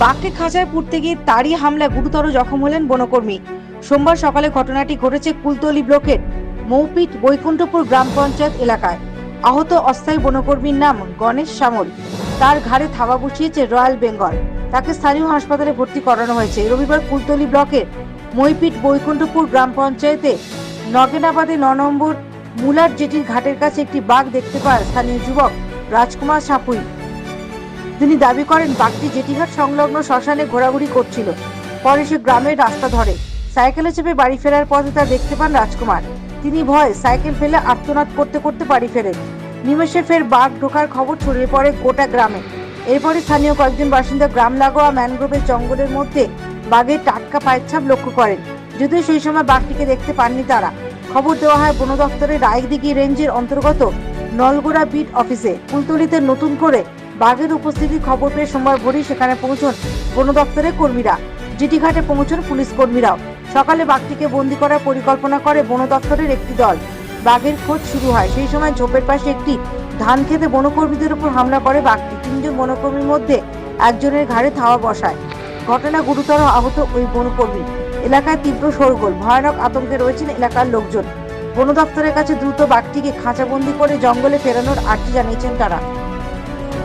বাঘকে খাঁচায় পুড়তে গিয়ে তারই হামলায় গুরুতর জখম হলেন বনকর্মী। সোমবার সকালে ঘটনাটি ঘটেছে কুলতলি ব্লকের মৌপিট বৈকুণ্ঠপুর গ্রাম পঞ্চায়েত এলাকায়। আহত অস্থায়ী বনকর্মীর নাম গণেশ সামল তার ঘাড়ে থাবা বসিয়েছে রয়্যাল বেঙ্গল। তাকে স্থানীয় হাসপাতালে ভর্তি করানো হয়েছে। রবিবার কুলতলি ব্লকের মইপিট বৈকুণ্ঠপুর গ্রাম পঞ্চায়েতে নগেনাবাদে ন নম্বর মুলার জেটির ঘাটের কাছে একটি বাঘ দেখতে পায় স্থানীয় যুবক রাজকুমার সাপুই। তিনি দাবি করেন বাঘটি জেটিঘাট সংলগ্ন শ্মশানে ঘোরাঘুরি করছিল। পরে সে গ্রামের রাস্তা ধরে। সাইকেলে চেপে বাড়ি ফেরার পথে তা দেখতে পান রাজকুমার। তিনি ভয়ে সাইকেল ফেলে আত্মনাদ করতে করতে বাড়ি ফেরেন। নিমেষে ফের বাঘ ঢোকার খবর ছড়িয়ে পড়ে গোটা গ্রামে। এরপরে স্থানীয় কয়েকজন বাসিন্দা গ্রাম লাগোয়া ম্যানগ্রোভের জঙ্গলের মধ্যে বাঘের টাটকা পায়ের ছাপ লক্ষ্য করেন। যদিও সেই সময় বাঘটিকে দেখতে পাননি তারা। খবর দেওয়া হয় বন দপ্তরের রায়দিঘি রেঞ্জের অন্তর্গত নলগোড়া বিট অফিসে। কুলতলিতে নতুন করে বাঘের উপস্থিতির খবর পেয়ে সোমবার ভোরেই সেখানে পৌঁছন বন দপ্তরের কর্মীরা। জিটি ঘাটে পৌঁছন পুলিশ কর্মীরাও। সকালে বাঘটিকে বন্দি করার পরিকল্পনা করে বন দপ্তরের একটি দল। বাঘের খোঁজ শুরু হয়। সেই সময় ঝোপের পাশে একটি ধান খেতে বনকর্মীদের উপর হামলা করে বাঘটি। তিনজন বনকর্মীর মধ্যে একজনের ঘাড়ে থাওয়া বসায়। ঘটনা গুরুতর আহত ওই বনকর্মী। এলাকায় তীব্র শোরগোল। ভয়ানক আতঙ্কে রয়েছেন এলাকার লোকজন। বন দপ্তরের কাছে দ্রুত বাঘটিকে খাঁচাবন্দি করে জঙ্গলে ফেরানোর আর্জি জানিয়েছেন তারা।